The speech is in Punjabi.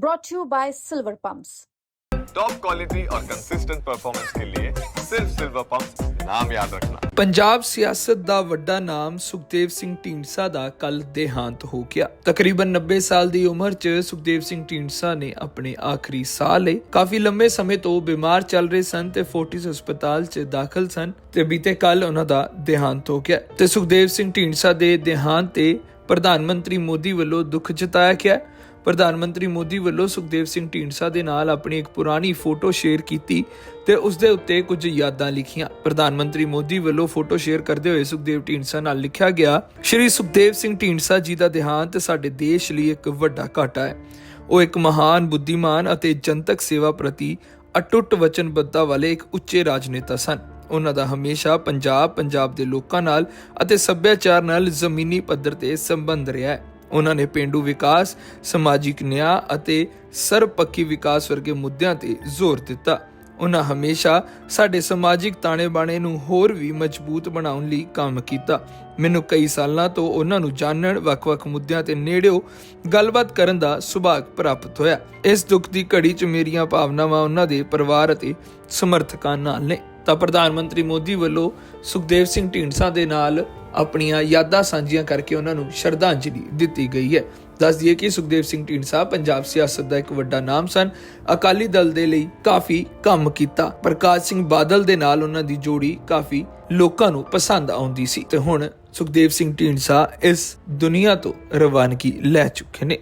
brought to you by Silver Pumps. Top quality और कंसिस्टेंट परफॉर्मेंस के लिए सिर्फ सिल्वर पंप नाम याद रखना ਪੰਜਾਬ ਸਿਆਸਤ ਦਾ ਵੱਡਾ ਨਾਮ ਸੁਖਦੇਵ ਸਿੰਘ ਢੀਂਡਸਾ ਦਾ ਕੱਲ ਦੇਹਾਂਤ ਹੋ ਗਿਆ ਤਕਰੀਬਨ 90 ਸਾਲ ਦੀ ਉਮਰ 'ਚ ਸੁਖਦੇਵ ਸਿੰਘ ਢੀਂਡਸਾ ਨੇ ਆਪਣੇ ਆਖਰੀ ਸਾਹ ਲਈ ਕਾਫੀ ਲੰਬੇ ਸਮੇਂ ਤੋਂ ਬਿਮਾਰ ਚੱਲ ਰਹੇ ਸਨ ਤੇ ਫੋਰਟਿਸ ਹਸਪਤਾਲ 'ਚ ਦਾਖਲ ਸਨ ਤੇ ਬੀਤੇ ਕੱਲ ਉਹਨਾਂ ਦਾ ਦੇਹਾਂਤ ਹੋ ਗਿਆ ਤੇ ਸੁਖਦੇਵ ਸਿੰਘ ਢੀਂਡਸਾ ਦੇ ਦੇਹਾਂਤ ਤੇ ਪ੍ਰਧਾਨ ਮੰਤਰੀ ਮੋਦੀ ਵੱਲੋਂ ਦੁੱਖ ਜਤਾਇਆ ਗਿਆ ਪ੍ਰਧਾਨ ਮੰਤਰੀ ਮੋਦੀ ਵੱਲੋਂ ਸੁਖਦੇਵ ਸਿੰਘ ਢੀਂਡਸਾ ਦੇ ਨਾਲ ਆਪਣੀ ਇੱਕ ਪੁਰਾਣੀ ਫੋਟੋ ਸ਼ੇਅਰ ਕੀਤੀ ਤੇ ਉਸ ਦੇ ਉੱਤੇ ਕੁਝ ਯਾਦਾਂ ਲਿਖੀਆਂ। ਪ੍ਰਧਾਨ ਮੰਤਰੀ ਮੋਦੀ ਵੱਲੋਂ ਫੋਟੋ ਸ਼ੇਅਰ ਕਰਦੇ ਹੋਏ ਸੁਖਦੇਵ ਢੀਂਡਸਾ ਨਾਲ ਲਿਖਿਆ ਗਿਆ, ਸ਼੍ਰੀ ਸੁਖਦੇਵ ਸਿੰਘ ਢੀਂਡਸਾ ਜੀ ਦਾ ਦੇਹਾਂਤ ਸਾਡੇ ਦੇਸ਼ ਲਈ ਇੱਕ ਵੱਡਾ ਘਾਟਾ ਹੈ। ਉਹ ਇੱਕ ਮਹਾਨ, ਬੁੱਧੀਮਾਨ ਅਤੇ ਜਨਤਕ ਸੇਵਾ ਪ੍ਰਤੀ ਅਟੁੱਟ ਵਚਨਬੱਧਤਾ ਵਾਲੇ ਇੱਕ ਉੱਚੇ ਰਾਜਨੇਤਾ ਸਨ। ਉਹਨਾਂ ਦਾ ਹਮੇਸ਼ਾ ਪੰਜਾਬ ਪੰਜਾਬ ਦੇ ਲੋਕਾਂ ਨਾਲ ਅਤੇ ਸੱਭਿਆਚਾਰ ਨਾਲ ਜ਼ਮੀਨੀ ਪੱਧਰ ਤੇ ਸੰਬੰਧ ਰਿਹਾ ਹੈ। ਉਹਨਾਂ ਨੇ ਪਿੰਡੂ ਵਿਕਾਸ, ਸਮਾਜਿਕ ਨਿਆਂ ਅਤੇ ਸਰਬਪੱਖੀ ਵਿਕਾਸ ਵਰਗੇ ਮੁੱਦਿਆਂ ਤੇ ਜ਼ੋਰ ਦਿੱਤਾ। ਉਹਨਾਂ ਹਮੇਸ਼ਾ ਸਾਡੇ ਸਮਾਜਿਕ ਤਾਣੇ-ਬਾਣੇ ਨੂੰ ਹੋਰ ਵੀ ਮਜ਼ਬੂਤ ਬਣਾਉਣ ਲਈ ਕੰਮ ਕੀਤਾ। ਮੈਨੂੰ ਕਈ ਸਾਲਾਂ ਤੋਂ ਉਹਨਾਂ ਨੂੰ ਜਾਣਨ, ਵੱਖ-ਵੱਖ ਮੁੱਦਿਆਂ ਤੇ ਨੇੜਿਓ ਗੱਲਬਾਤ ਕਰਨ ਦਾ ਸੁਭਾਗ ਪ੍ਰਾਪਤ ਹੋਇਆ। ਇਸ ਦੁੱਖ ਦੀ ਘੜੀ 'ਚ ਮੇਰੀਆਂ ਭਾਵਨਾਵਾਂ ਉਹਨਾਂ ਦੇ ਪਰਿਵਾਰ ਅਤੇ ਸਮਰਥਕਾਂ ਨਾਲ ਨੇ। ਤਾਂ ਪ੍ਰਧਾਨ ਮੰਤਰੀ ਮੋਦੀ ਵੱਲੋਂ ਸੁਖਦੇਵ ਸਿੰਘ ਢੀਂਡਸਾ ਦੇ ਨਾਲ ਆਪਣੀਆਂ ਯਾਦਾਂ ਸਾਂਝੀਆਂ ਕਰਕੇ ਉਹਨਾਂ ਨੂੰ ਸ਼ਰਧਾਂਜਲੀ ਦਿੱਤੀ ਗਈ ਹੈ। ਦੱਸ ਦਈਏ ਕਿ ਸੁਖਦੇਵ ਸਿੰਘ ਢੀਂਡਸਾ ਪੰਜਾਬ ਸਿਆਸਤ ਦਾ ਇੱਕ ਵੱਡਾ ਨਾਮ ਸਨ। ਅਕਾਲੀ ਦਲ ਦੇ ਲਈ ਕਾਫੀ ਕੰਮ ਕੀਤਾ। ਪ੍ਰਕਾਸ਼ ਸਿੰਘ ਬਾਦਲ ਦੇ ਨਾਲ ਉਹਨਾਂ ਦੀ ਜੋੜੀ ਕਾਫੀ ਲੋਕਾਂ ਨੂੰ ਪਸੰਦ ਆਉਂਦੀ ਸੀ। ਤੇ ਹੁਣ ਸੁਖਦੇਵ ਸਿੰਘ ਢੀਂਡਸਾ ਇਸ ਦੁਨੀਆ ਤੋਂ ਰਵਾਨਗੀ ਲੈ ਚੁੱਕੇ ਨੇ।